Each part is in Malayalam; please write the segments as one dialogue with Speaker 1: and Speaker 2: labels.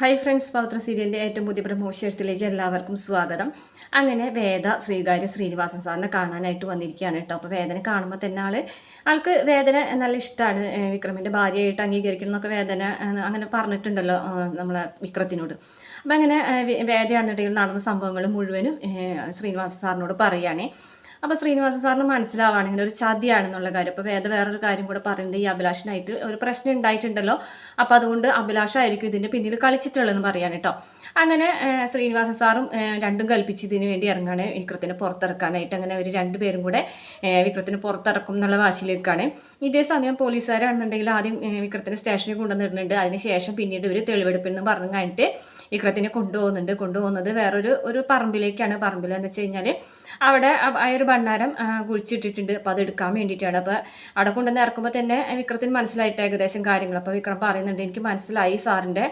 Speaker 1: ഹൈ ഫ്രണ്ട്സ് പൗത്ര സീരിയലിന്റെ ഏറ്റവും പുതിയ പ്രമോഷൻസിലേക്ക് എല്ലാവർക്കും സ്വാഗതം. അങ്ങനെ വേദ ശ്രീകാര്യ ശ്രീനിവാസൻ സാറിനെ കാണാനായിട്ട് വന്നിരിക്കുകയാണ് കേട്ടോ. അപ്പോൾ വേദന കാണുമ്പോൾ തന്നെ ആൾ ആൾക്ക് വേദന നല്ല ഇഷ്ടമാണ് വിക്രമിന്റെ ഭാര്യയായിട്ട് അംഗീകരിക്കണം എന്നൊക്കെ വേദന അങ്ങനെ പറഞ്ഞിട്ടുണ്ടല്ലോ നമ്മളെ വിക്രത്തിനോട്. അപ്പം അങ്ങനെ വേദയാണെന്നുണ്ടെങ്കിൽ നടന്ന സംഭവങ്ങൾ മുഴുവനും ശ്രീനിവാസൻ സാറിനോട് പറയുകയാണേ. അപ്പോൾ ശ്രീനിവാസ സാറിന് മനസ്സിലാവാണ് ഇങ്ങനെ ഒരു ചതിയാണെന്നുള്ള കാര്യം. അപ്പോൾ വേദ വേറൊരു കാര്യം കൂടെ പറയുന്നുണ്ട് ഈ അഭിലാഷിനായിട്ട് ഒരു പ്രശ്നം ഉണ്ടായിട്ടുണ്ടല്ലോ. അപ്പോൾ അതുകൊണ്ട് അഭിലാഷായിരിക്കും ഇതിന്റെ പിന്നിൽ കളിച്ചിട്ടുള്ളതെന്ന് പറയാൻ കേട്ടോ. അങ്ങനെ ശ്രീനിവാസ സാറും രണ്ടും കൽപ്പിച്ച് ഇതിന് വേണ്ടി ഇറങ്ങാണ്. വിക്രത്തിനെ പുറത്തിറക്കാനായിട്ട് അങ്ങനെ അവർ രണ്ടുപേരും കൂടെ വിക്രത്തിന് പുറത്തിറക്കും എന്നുള്ള വാശിയിലേക്കാണ്. ഇതേ സമയം പോലീസുകാരാണെന്നുണ്ടെങ്കിൽ ആദ്യം വിക്രത്തിന് സ്റ്റേഷനിൽ കൊണ്ടുവന്നിടുന്നുണ്ട്. അതിനുശേഷം പിന്നീട് ഒരു തെളിവെടുപ്പിൽ നിന്ന് പറഞ്ഞു കഴിഞ്ഞിട്ട് വിക്രത്തിനെ കൊണ്ടുപോകുന്നുണ്ട്. കൊണ്ടുപോകുന്നത് വേറൊരു ഒരു പറമ്പിലേക്കാണ്. പറമ്പിൽ എന്ന് വെച്ച് കഴിഞ്ഞാൽ അവിടെ ആ- ഒരു ഭണ്ണാരം കുഴിച്ചിട്ടിട്ടുണ്ട്. അപ്പോൾ അത് എടുക്കാൻ വേണ്ടിയിട്ടാണ്. അപ്പോൾ അവിടെ കൊണ്ടുവന്ന് ഇറക്കുമ്പോൾ തന്നെ വിക്രത്തിന് മനസ്സിലായിട്ട് ഏകദേശം കാര്യങ്ങൾ. അപ്പോൾ വിക്രം പറയുന്നുണ്ട് എനിക്ക് മനസ്സിലായി സാറിന്റെ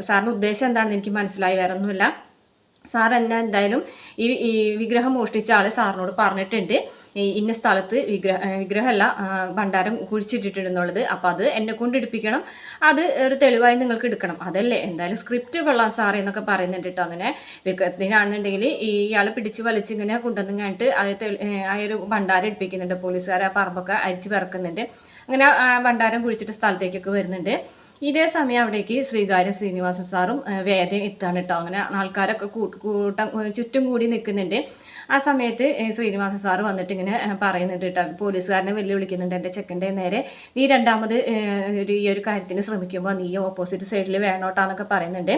Speaker 1: സാറിന്റെ ഉദ്ദേശം എന്താണെന്ന് എനിക്ക് മനസ്സിലായി. വേറെ ഒന്നുമില്ല സാർ എന്നെ എന്തായാലും ഈ വിഗ്രഹം മോഷ്ടിച്ച ആൾ സാറിനോട് പറഞ്ഞിട്ടുണ്ട്. ഇന്ന സ്ഥലത്ത് വിഗ്രഹ വിഗ്രഹമല്ല ഭണ്ഡാരം കുഴിച്ചിട്ടിട്ടുണ്ടെന്നുള്ളത്. അപ്പോൾ അത് എന്നെ കൊണ്ട് എടുപ്പിക്കണം. അത് ഒരു തെളിവായി നിങ്ങൾക്ക് എടുക്കണം. അതല്ലേ? എന്തായാലും സ്ക്രിപ്റ്റ് കൊള്ളാം സാറേ എന്നൊക്കെ പറയുന്നുണ്ട് കേട്ടോ അങ്ങനെ. വിഗ്രഹത്തിനാണെന്നുണ്ടെങ്കിൽ ഇയാളെ പിടിച്ച് വലിച്ച് ഇങ്ങനെ കൊണ്ടുവന്ന് കഴിഞ്ഞിട്ട് അത് ആ ഒരു ഭണ്ഡാരം എടുപ്പിക്കുന്നുണ്ട്. പോലീസുകാർ ആ പറമ്പൊക്കെ അരിച്ച് പിറക്കുന്നുണ്ട്. അങ്ങനെ ഭണ്ഡാരം കുഴിച്ചിട്ട് സ്ഥലത്തേക്കൊക്കെ വരുന്നുണ്ട്. ഇതേ സമയം അവിടേക്ക് ശ്രീകാര്യം ശ്രീനിവാസൻ സാറും വേദയും എത്താണ് കേട്ടോ അങ്ങനെ ആൾക്കാരൊക്കെ കൂട്ടം ചുറ്റും കൂടി നിൽക്കുന്നുണ്ട്. ആ സമയത്ത് ശ്രീനിവാസ സാറ് വന്നിട്ട് ഇങ്ങനെ പറയുന്നുണ്ട് കേട്ടോ പോലീസുകാരനെ വെല്ലുവിളിക്കുന്നുണ്ട് എന്റെ ചെക്കന്റെ നേരെ. നീ രണ്ടാമത് ഒരു ഈ ഒരു കാര്യത്തിന് ശ്രമിക്കുമ്പോൾ നീ ഓപ്പോസിറ്റ് സൈഡിൽ വേണോട്ടാന്നൊക്കെ പറയുന്നുണ്ട്.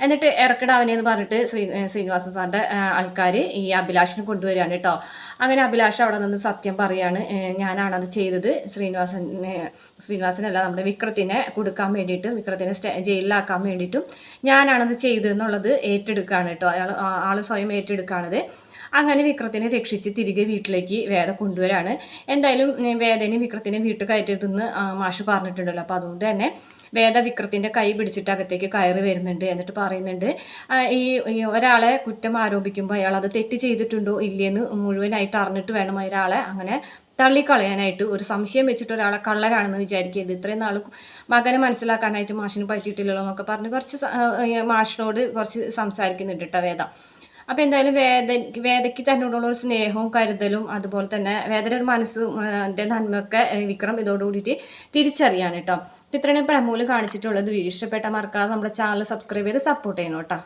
Speaker 1: എന്നിട്ട് ഇറക്കിടാവനെന്ന് പറഞ്ഞിട്ട് ശ്രീ ശ്രീനിവാസ സാറിന്റെ ആൾക്കാർ ഈ അഭിലാഷിനെ കൊണ്ടുവരികയാണ് കേട്ടോ. അങ്ങനെ അഭിലാഷ് അവിടെ നിന്ന് സത്യം പറയാണ് ഞാനാണ് ഞാനാണത് ചെയ്തത്. ശ്രീനിവാസൻ ഏ, ശ്രീനിവാസനല്ല നമ്മുടെ വിക്രത്തിനെ കൊടുക്കാൻ വേണ്ടിയിട്ട് വിക്രത്തിനെ ജയിലിലാക്കാൻ വേണ്ടിയിട്ടും ഞാനാണത് ചെയ്തതെന്നുള്ളത് ഏറ്റെടുക്കുകയാണ് കേട്ടോ. അയാൾ ആൾ സ്വയം ഏറ്റെടുക്കുകയാണത് അങ്ങനെ വിക്രത്തിനെ രക്ഷിച്ച് തിരികെ വീട്ടിലേക്ക് വേദ കൊണ്ടുവരാണ്. എന്തായാലും വേദനെ വിക്രത്തിനെ വീട്ടിൽ കയറ്റരുതെന്ന് മാഷ് പറഞ്ഞിട്ടുണ്ടല്ലോ. അപ്പോൾ അതുകൊണ്ട് തന്നെ വേദ വിക്രത്തിന്റെ കൈ പിടിച്ചിട്ട് അകത്തേക്ക് കയറി വരുന്നുണ്ട് എന്നിട്ട് പറയുന്നുണ്ട് ഈ ഒരാളെ കുറ്റം ആരോപിക്കുമ്പോൾ അയാൾ അത് തെറ്റ് ചെയ്തിട്ടുണ്ടോ ഇല്ലയെന്ന് മുഴുവനായിട്ട് അറിഞ്ഞിട്ട് വേണം ഒരാളെ അങ്ങനെ തള്ളിക്കളയാനായിട്ട്. ഒരു സംശയം വെച്ചിട്ട് ഒരാളെ കള്ളരാണെന്ന് വിചാരിക്കരുത്. ഇത്രയും നാൾ മകനെ മനസ്സിലാക്കാനായിട്ട് മാഷിന് പറ്റിയിട്ടില്ലല്ലോ എന്നൊക്കെ പറഞ്ഞ് കുറച്ച് മാഷിനോട് കുറച്ച് സംസാരിക്കുന്നുണ്ട് കേട്ടോ വേദ. അപ്പോൾ എന്തായാലും വേദ വേദയ്ക്ക് തന്നോടുള്ള ഒരു സ്നേഹവും കരുതലും അതുപോലെ തന്നെ വേദയുടെ ഒരു മനസ്സും നന്മയൊക്കെ വിക്രം ഇതോടുകൂടിയിട്ട് തിരിച്ചറിയാണ് കേട്ടോ അപ്പോൾ ഇത്രയും പ്രമൂൽ കാണിച്ചിട്ടുള്ളത്. വീഡിയോ ഇഷ്ടപ്പെട്ട മറക്കാതെ നമ്മുടെ ചാനൽ സബ്സ്ക്രൈബ് ചെയ്ത് സപ്പോർട്ട് ചെയ്യണം കേട്ടോ